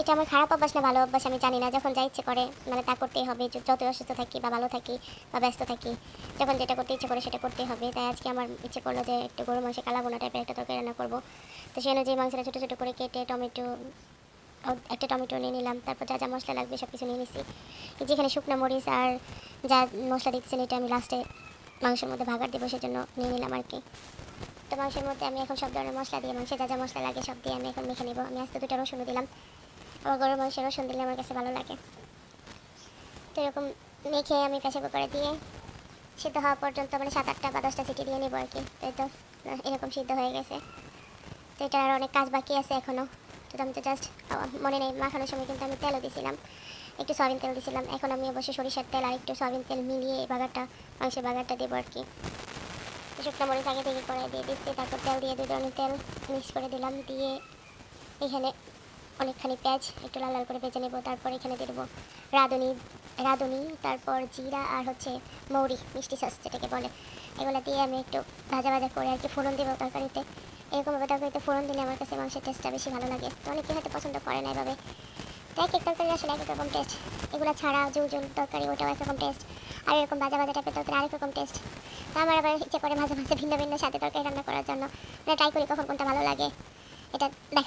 এটা আমার খারাপ অভ্যাস না, ভালো অভ্যাস, আমি জানি না। যখন যা ইচ্ছে করে মানে তা করতেই হবে। যত অসুস্থ থাকি বা ভালো থাকি বা ব্যস্ত থাকি, যখন যেটা করতে ইচ্ছে করে সেটা করতেই হবে। তাই আজকে আমার ইচ্ছে করল যে একটু গরু মাংসে কালা বোনা টাইপের একটা তরকারি রান্না করব। তো সেই অনুযায়ী মাংসটা ছোটো ছোটো করে কেটে টমেটো একটা টমেটো নিয়ে নিলাম। তারপর যা যা মশলা লাগবে সব কিছু নিয়ে নিছি। যেখানে শুকনো মরিচ আর যা মশলা দিচ্ছেন এটা আমি লাস্টে মাংসের মধ্যে ভাগার দেবো, সেজন্য নিয়ে নিলাম আর কি। তো মাংসের মধ্যে আমি এখন সব ধরনের মশলা দিয়ে, মাংসে যা যা মশলা লাগে সব দিয়ে আমি এখন মেখে নেব। আমি আস্তে দুটো রসুনও দিলাম। আমার গরুর মাংসে রসুন দিলে আমার কাছে ভালো লাগে। তো এরকম মেখে আমি প্রেসার কুকারে দিয়ে সিদ্ধ হওয়া পর্যন্ত মানে সাত আটটা বা দশটা সিটি দিয়ে নেব আর কি। তাই তো এরকম সিদ্ধ হয়ে গেছে। তো এটার আর অনেক কাজ বাকি আছে এখনও তো আমি তো জাস্ট মনে নেই, মাখানোর সময় কিন্তু আমি তেলও দিয়েছিলাম একটু সয়াবিন তেল দিয়েছিলাম এখন আমি অবশ্যই সরিষার তেল আর একটু সয়াবিন তেল মিলিয়ে এই বাগারটা, মাংসের বাগারটা দেবো আর কি। তো শুকনো মরিচ আগে থেকে করে দিয়ে দিচ্ছি, তারপর তেল দিয়ে ধরনের তেল মিক্স করে দিলাম, দিয়ে এখানে অনেকখানি পেঁয়াজ একটু লাল লাল করে ভেজে নেব, তারপর এখানে দিয়ে দেবো রাঁধুনি রাঁধুনি, তারপর জিরা আর হচ্ছে মৌরি, মিষ্টি সস যেটাকে বলে। এগুলো দিয়ে আমি একটু ভাজা ভাজা করে আর কি ফোড়ন দেবো তরকারিতে। এরকমভাবে তরকারিতে ফোড়ন দিলে আমার কাছে মাংসের টেস্টটা বেশি ভালো লাগে। তো অনেকে হয়তো পছন্দ করে না এভাবে। এক এক তরকারি আসলে এক রকম টেস্ট এগুলো ছাড়া জুল জুল তরকারি, ওটাও একরকম টেস্ট আর এরকম ভাজা ভাজা টাইপের তরকারি আরেক রকম টেস্ট তো আমার আবার ইচ্ছে করে মাঝে মাঝে ভিন্ন ভিন্ন সাথে তরকারি রান্না করার জন্য। মানে ট্রাই করি কখন কোনটা ভালো লাগে। এটা দেখ